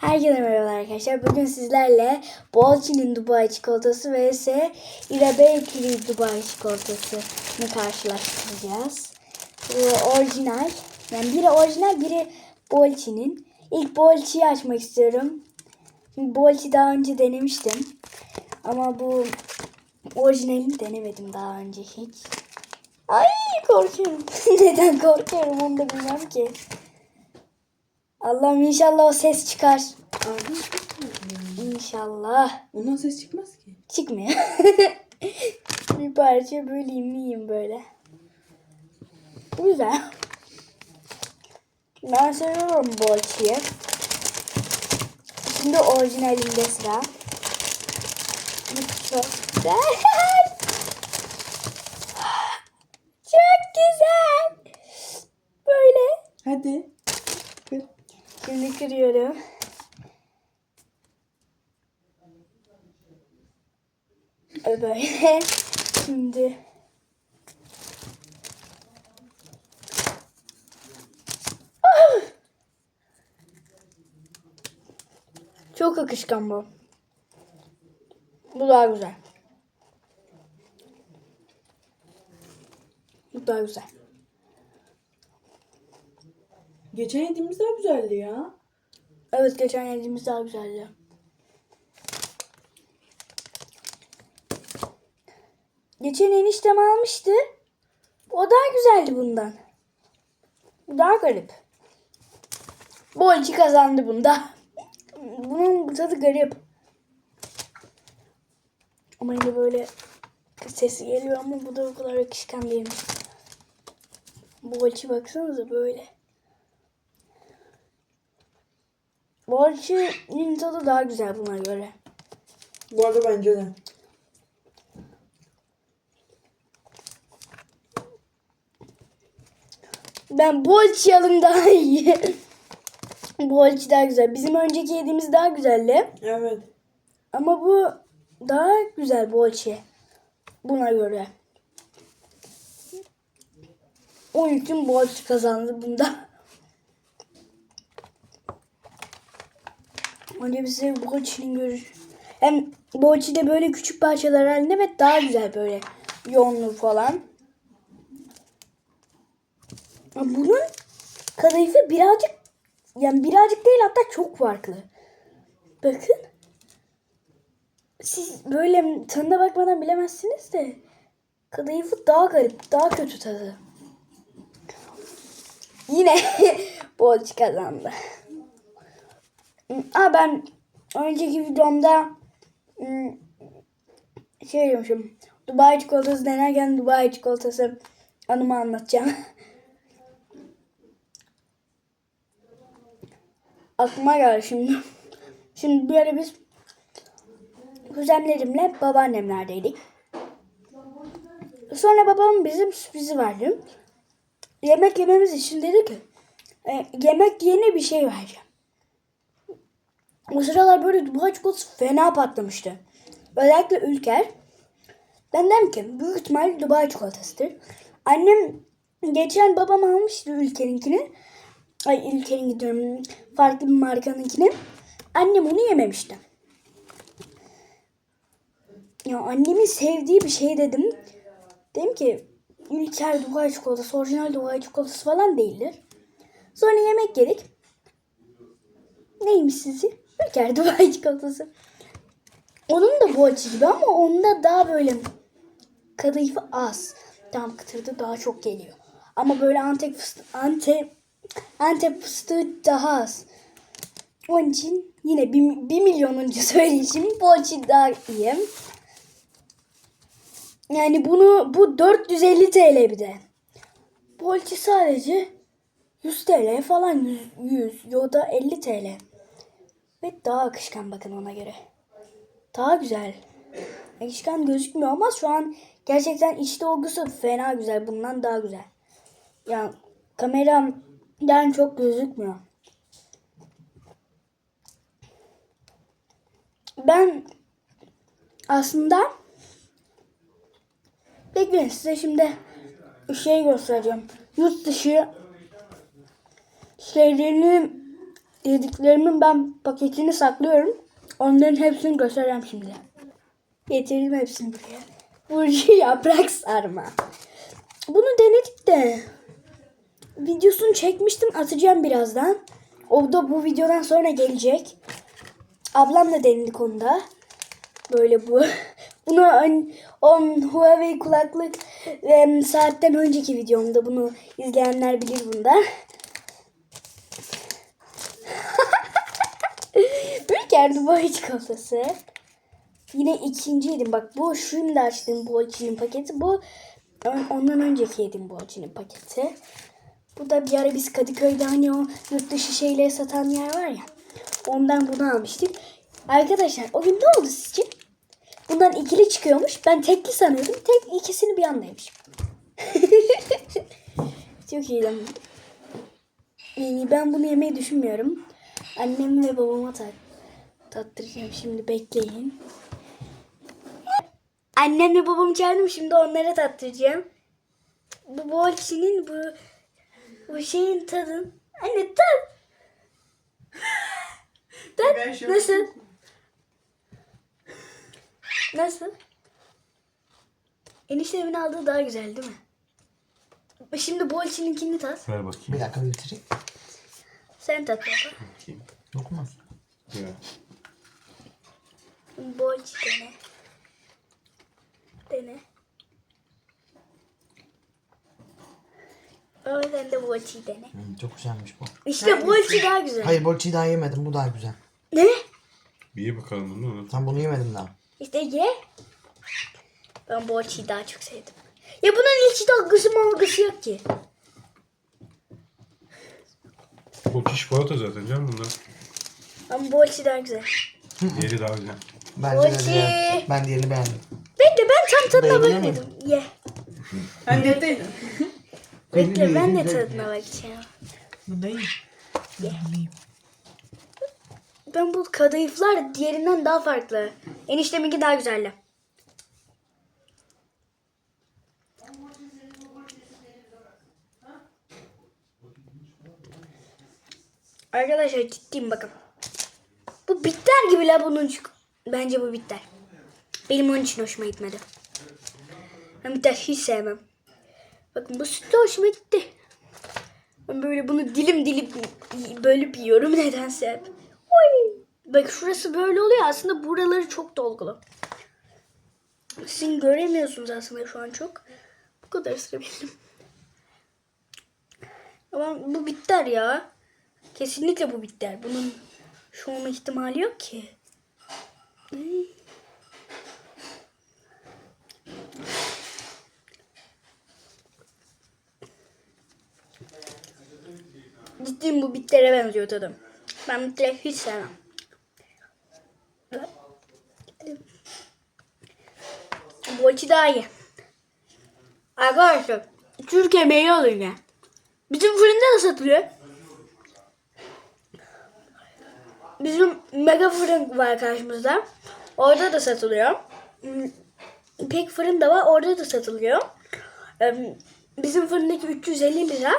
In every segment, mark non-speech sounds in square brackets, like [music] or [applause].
Herkese merhaba arkadaşlar. Bugün sizlerle Bolchi'nin Dubai çikolatası vs Ira Bakery Dubai çikolatasını karşılaştıracağız. Bu orijinal. Yani biri orijinal biri Bolchi'nin. İlk Bolchi'yi açmak istiyorum. Bolchi daha önce denemiştim. Ama bu orijinalini denemedim daha önce hiç. Ay korkuyorum. [laughs] Neden korkuyorum onu da bilmem ki. Allah'ım inşallah o ses çıkar. Abi İnşallah. ondan ses çıkmaz ki. Çıkmıyor. [laughs] bir parça böleyim yiyeyim böyle. Güzel. Ben seviyorum bu açıyı. Şimdi orijinalinde sıra. Çok güzel. Çok güzel. Böyle. Hadi. Şimdi kırıyorum. Böyle. [laughs] Şimdi. Çok akışkan bu. Bu daha güzel. Bu daha güzel. Geçen yediğimiz daha güzeldi ya. Evet geçen yediğimiz daha güzeldi. Geçen eniştem almıştı. O daha güzeldi bundan. Bu daha garip. Bolci kazandı bunda. [laughs] Bunun tadı garip. Ama yine böyle sesi geliyor ama bu da o kadar akışkan değilmiş. Bolci baksanıza böyle. Bolci'nin tadı daha güzel buna göre. Bu arada bence de. Ben Bolci alım daha iyi. [laughs] Bolci daha güzel. Bizim önceki yediğimiz daha güzeldi. Evet. Ama bu daha güzel Bolci. Buna göre. Onun için Bolci kazandı bunda. [laughs] Önce bize Bolci'nin görüş. Hem Bolci de böyle küçük parçalar halinde ve daha güzel böyle yoğunluğu falan. Bunun kadayıfı birazcık yani birazcık değil hatta çok farklı. Bakın. Siz böyle tadına bakmadan bilemezsiniz de kadayıfı daha garip, daha kötü tadı. Yine [laughs] Bolç kazandı. Aa ben önceki videomda hmm, şey demişim. Dubai çikolatası denerken Dubai çikolatası anımı anlatacağım. [laughs] Aklıma geldi şimdi. [laughs] Şimdi bir ara biz kuzenlerimle babaannemlerdeydik. Sonra babam bizim sürprizi verdi. Yemek yememiz için dedi ki "E, yemek yeni bir şey vereceğim. O sıralar böyle Dubai çikolatası fena patlamıştı. Özellikle Ülker. Ben dedim ki büyük ihtimal Dubai çikolatasıdır. Annem geçen babam almıştı Ülker'inkini. Ay Ülker'in gidiyorum. Farklı bir markanınkini. Annem onu yememişti. Ya annemin sevdiği bir şey dedim. Dedim ki Ülker Dubai çikolatası, orijinal Dubai çikolatası falan değildir. Sonra yemek yedik. Neymiş sizi? Ülker Dubai [laughs] çikolatası. Onun da bu acı gibi ama onda daha böyle kadayıfı az. Tam kıtırdı daha çok geliyor. Ama böyle Antep fıstığı, Antep, Antep fıstığı daha az. Onun için yine bir, bir milyonuncu [laughs] söyleyişim bu açı daha iyi. Yani bunu bu 450 TL bir de. Bu açı sadece 100 TL falan 100, 100 ya da 50 TL. Ve daha akışkan bakın ona göre. Daha güzel. Akışkan gözükmüyor ama şu an gerçekten iç dolgusu fena güzel. Bundan daha güzel. Yani kameramdan çok gözükmüyor. Ben aslında bekleyin size şimdi şey göstereceğim. Yurt dışı şeylerini Yediklerimin ben paketini saklıyorum. Onların hepsini göstereceğim şimdi. Getirdim hepsini buraya. Burcu [laughs] yaprak sarma. Bunu denedik de videosunu çekmiştim atacağım birazdan. O da bu videodan sonra gelecek. Ablamla denedik onu da. Böyle bu. [laughs] Bunu on Huawei kulaklık em, saatten önceki videomda bunu izleyenler bilir bunda. Ülker Dubai çikolatası. Yine ikinci yedim. Bak bu şimdi açtığım Bolçi'nin paketi. Bu on- ondan önceki yedim Bolçi'nin paketi. Bu da bir ara biz Kadıköy'de hani o yurt dışı şeyleri satan yer var ya. Ondan bunu almıştık. Arkadaşlar o gün ne oldu sizce? Bundan ikili çıkıyormuş. Ben tekli sanıyordum. Tek ikisini bir andaymış. [laughs] Çok iyiydi. Yani ben bunu yemeyi düşünmüyorum. Annem ve babama tat tattıracağım. Şimdi bekleyin. Annemle babamı çağırdım. Şimdi onlara tattıracağım. Bu bolçinin bu bu şeyin tadın. Anne tat. Tat. şok- Nasıl? Nasıl? Eniştemin aldığı daha güzel değil mi? Şimdi bolçininkini tat. Ver bakayım. Bir dakika bir bitireyim. Sen tat baba. bakayım. Dokunmaz. Ya. Bolç dene. Dene. O yüzden de bolçi dene. Hmm, çok güzelmiş bu. İşte bolçi daha güzel. Hayır bolçayı daha yemedim. Bu daha güzel. Ne? Bir ye bakalım bunu. Tam bunu yemedim daha. İşte ye. Ben bolçiyi daha çok sevdim. Ya bunun hiç dalgısı malgısı yok ki. Bu çikolata zaten canım bunlar. Ama bolçi daha güzel. Yeri daha güzel. Bence de diğer- Ben diğerini beğendim. Bekle ben tam tadına Beğeniyor bakmadım. Ye. Anne değil. Bekle ben de [laughs] tadına bakacağım. Bu değil. Ben bu kadayıflar diğerinden daha farklı. Enişteminki daha güzeldi. Arkadaşlar ciddiyim bakın. Bu bitter gibi la bunun. çik- Bence bu bitter. Benim onun için hoşuma gitmedi. Ben bitter hiç sevmem. Bakın bu süt de hoşuma gitti. Ben böyle bunu dilim dilim bölüp yiyorum nedense. Oy. Bak şurası böyle oluyor aslında buraları çok dolgulu. Sizin göremiyorsunuz aslında şu an çok. Bu kadar ısırabildim. Ama bu bitter ya. Kesinlikle bu bitter. Bunun şu olma ihtimali yok ki. Ciddiyim bu bittere benziyor tadım. Ben bittere hiç sevmem. Bu açı daha iyi. Arkadaşlar Türkiye meyve alınca. Bizim fırında da satılıyor. Bizim mega fırın var karşımızda. Orada da satılıyor. Hmm, İpek fırın da var. Orada da satılıyor. Bizim fırındaki 350 lira.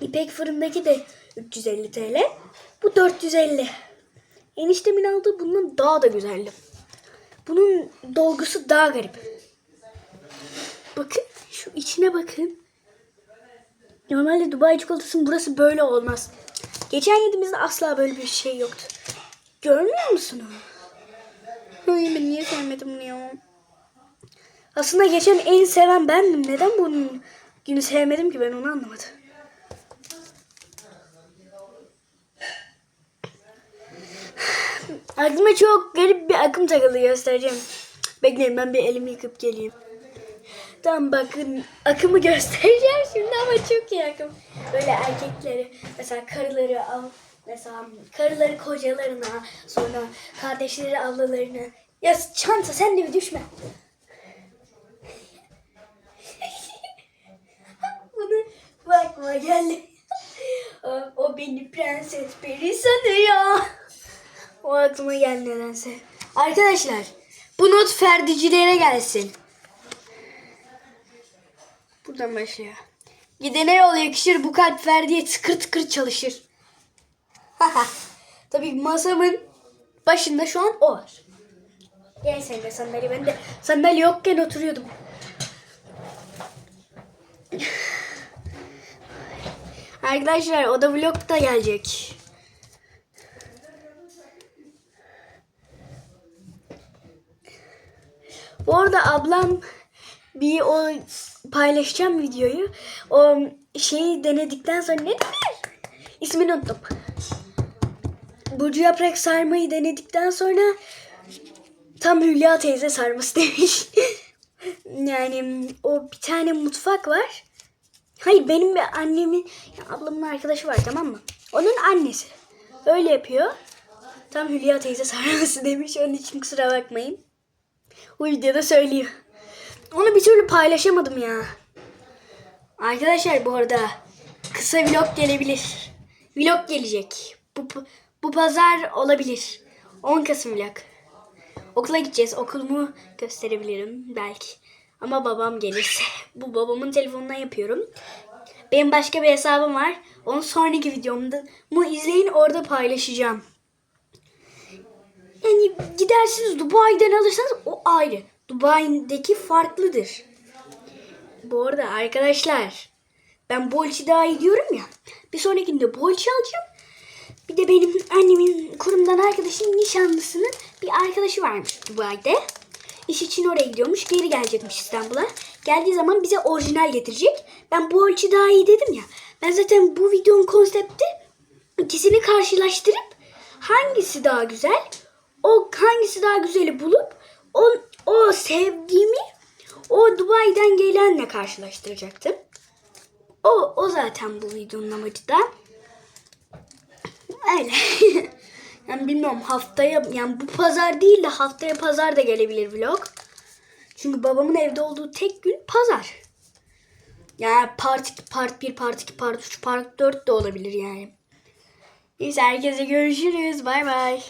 İpek fırındaki de 350 TL. Bu 450. Eniştemin aldığı bundan daha da güzeldi. Bunun dolgusu daha garip. Bakın şu içine bakın. Normalde Dubai çikolatasının burası böyle olmaz. Geçen yediğimizde asla böyle bir şey yoktu. Görmüyor musunuz? Ay ben niye sevmedim bunu ya? Aslında geçen en seven bendim. Neden bunun günü sevmedim ki ben onu anlamadım. Aklıma çok garip bir akım takıldı göstereceğim. Bekleyin ben bir elimi yıkıp geleyim. Tamam bakın akımı göstereceğim şimdi ama çok iyi akım. Böyle erkekleri mesela karıları al mesela karıları kocalarına sonra kardeşleri ablalarına ya çanta sen de bir düşme. [laughs] Bunu bakma geldi. o beni prenses peri sanıyor. O aklıma geldi nedense. Arkadaşlar bu not ferdicilere gelsin. Buradan başlıyor. Gidene yol yakışır bu kalp Ferdi'ye tıkır tıkır çalışır. Tabii masamın başında şu an o var. Gel sen de sandalye. Ben de sandalye yokken oturuyordum. Arkadaşlar o da vlog da gelecek. Bu arada ablam bir o paylaşacağım videoyu. O şeyi denedikten sonra ne denir? İsmini unuttum. Burcu yaprak sarmayı denedikten sonra tam Hülya teyze sarması [laughs] demiş. yani o bir tane mutfak var. Hayır benim bir annemin, ya ablamın arkadaşı var tamam mı? Onun annesi. Öyle yapıyor. Tam Hülya teyze sarması [laughs] demiş. Onun için kusura bakmayın. Bu videoda söylüyor. Onu bir türlü paylaşamadım ya. Arkadaşlar bu arada kısa vlog gelebilir. Vlog gelecek. Bu, bu pazar olabilir. 10 Kasım vlog. Okula gideceğiz. Okulumu gösterebilirim belki. Ama babam gelirse. [laughs] Bu babamın telefonundan yapıyorum. Benim başka bir hesabım var. Onu sonraki videomda mu izleyin orada paylaşacağım. Yani gidersiniz Dubai'den alırsanız o ayrı. Dubai'deki farklıdır. Bu arada arkadaşlar ben bolçi daha iyi diyorum ya. Bir sonrakinde bolçi alacağım. Bir de benim annemin kurumdan arkadaşının nişanlısının bir arkadaşı varmış Dubai'de. İş için oraya gidiyormuş. Geri gelecekmiş İstanbul'a. Geldiği zaman bize orijinal getirecek. Ben bu ölçü daha iyi dedim ya. Ben zaten bu videonun konsepti ikisini karşılaştırıp hangisi daha güzel o hangisi daha güzeli bulup o, o sevdiğimi o Dubai'den gelenle karşılaştıracaktım. O, o zaten bu videonun amacı da. Öyle. [laughs] yani bilmiyorum haftaya yani bu pazar değil de haftaya pazar da gelebilir vlog. Çünkü babamın evde olduğu tek gün pazar. Yani part, part 1, part 2, part 3, part 4 de olabilir yani. Neyse herkese görüşürüz. Bay bay.